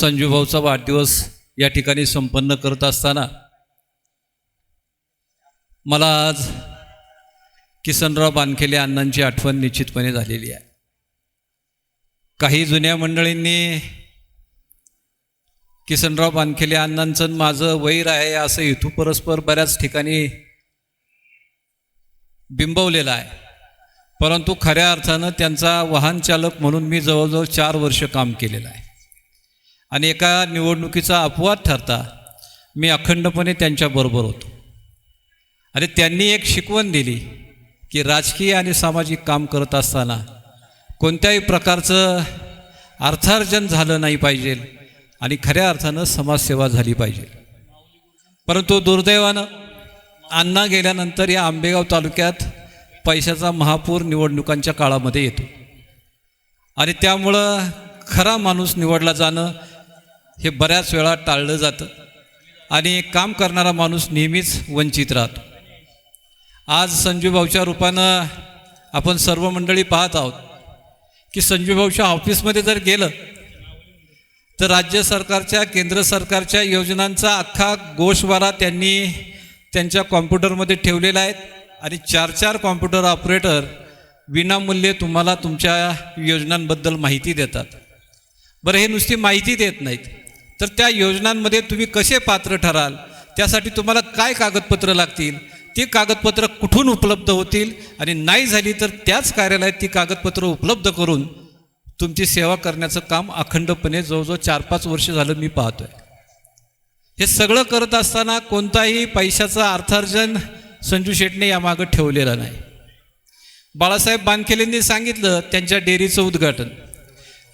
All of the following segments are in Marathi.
संजूभाऊचा वाढदिवस या ठिकाणी संपन्न करत असताना मला आज किसनराव बानखेले अण्णांची आठवण निश्चितपणे झालेली आहे. काही जुन्या मंडळींनी किसनराव बानखेले अण्णांचं माझं वैर आहे असं हेतू परस्पर बऱ्याच ठिकाणी बिंबवलेला आहे. परंतु खऱ्या अर्थानं त्यांचा वाहन चालक म्हणून मी जवळजवळ चार वर्ष काम केलेलं आहे. आणि एका निवडणुकीचा अपवाद ठरता मी अखंडपणे त्यांच्याबरोबर होतो. आणि त्यांनी एक शिकवण दिली की राजकीय आणि सामाजिक काम करत असताना कोणत्याही प्रकारचं अर्थार्जन झालं नाही पाहिजे आणि खऱ्या अर्थानं समाजसेवा झाली पाहिजे. परंतु दुर्दैवानं अण्णा गेल्यानंतर या आंबेगाव तालुक्यात पैशाचा महापूर निवडणुकांच्या काळामध्ये येतो. आणि त्यामुळं खरा माणूस निवडला जाणं हे बऱ्याच वेळा टाळलं जातं. आणि काम करणारा माणूस नेहमीच वंचित राहतो. आज संजूभाऊच्या रूपानं आपण सर्व मंडळी पाहत आहोत की संजूभाऊच्या ऑफिसमध्ये जर गेलं तर राज्य सरकारच्या केंद्र सरकारच्या योजनांचा अख्खा गोषवारा त्यांनी त्यांच्या कॉम्प्युटरमध्ये ठेवलेला आहे. आणि चार चार कॉम्प्युटर ऑपरेटर विनामूल्य तुम्हाला तुमच्या योजनांबद्दल माहिती देतात. बरं हे नुसती माहिती देत नाहीत. तर त्या योजनांमध्ये तुम्ही कसे पात्र ठराल? त्यासाठी तुम्हाला काय कागदपत्र लागतील? ती कागदपत्र कुठून उपलब्ध होतील? आणि नाही झाली तर त्याच कार्यालयात ती कागदपत्र उपलब्ध करून तुमची सेवा करण्याचं काम अखंडपणे जवळजवळ चार पाच वर्ष झालं मी पाहतोय. हे सगळं करत असताना कोणताही पैशाचं अर्थार्जन संजू शेटने यामागं ठेवलेलं नाही. बाळासाहेब बानखेलेंनी सांगितलं त्यांच्या डेअरीचं उद्घाटन.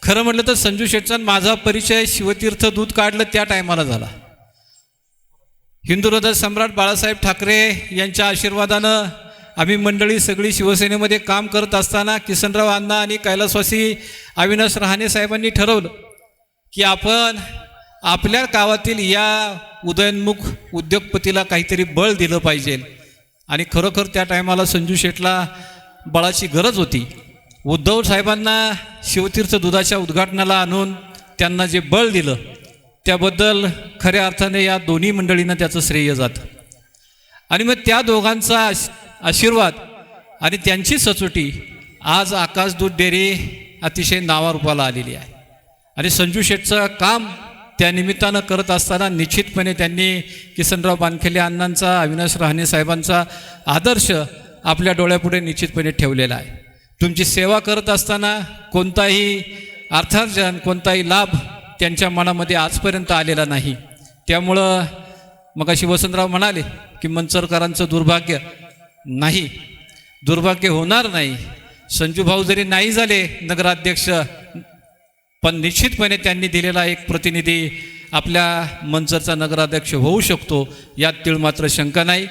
खरं म्हटलं तर संजू शेटचा माझा परिचय शिवतीर्थ दूध काढलं त्या टायमाला झाला. हिंदू हृदय सम्राट बाळासाहेब ठाकरे यांच्या आशीर्वादानं आम्ही मंडळी सगळी शिवसेनेमध्ये काम करत असताना किसनराव अण्णा आणि कैलासवासी अविनाश रहाणे साहेबांनी ठरवलं की आपण आपल्या गावातील या उदयनमुख उद्योगपतीला काहीतरी बळ दिलं पाहिजे. आणि खरोखर त्या टायमाला संजू शेटला बळाची गरज होती. उद्धव साहेबांना शिवतीर्थ दुधाच्या उद्घाटनाला आणून त्यांना जे बळ दिलं त्याबद्दल खऱ्या अर्थाने या दोन्ही मंडळींना त्याचं श्रेय जातं. आणि मग त्या दोघांचा आश- आशीर्वाद आणि त्यांची सचोटी आज आकाश दूध डेअरी अतिशय नावारूपाला आलेली आहे. आणि संजू शेठचं काम त्या निमित्तानं करत असताना निश्चितपणे त्यांनी किसनराव बानखेले अण्णांचा अविनाश रहाणे साहेबांचा आदर्श आपल्या डोळ्यापुढे निश्चितपणे ठेवलेला आहे. तुमची सेवा करत असताना कोणताही अर्थार्जन कोणताही लाभ त्यांच्या मनामध्ये आजपर्यंत आलेला नाही. त्यामुळं मग अशी वसंतराव म्हणाले की मंचरकरांचं दुर्भाग्य नाही. दुर्भाग्य होणार नाही. संजूभाऊ जरी नाही झाले नगराध्यक्ष पण निश्चितपणे त्यांनी दिलेला एक प्रतिनिधी आपल्या मंचरचा नगराध्यक्ष होऊ शकतो यात तीळ मात्र शंका नाही.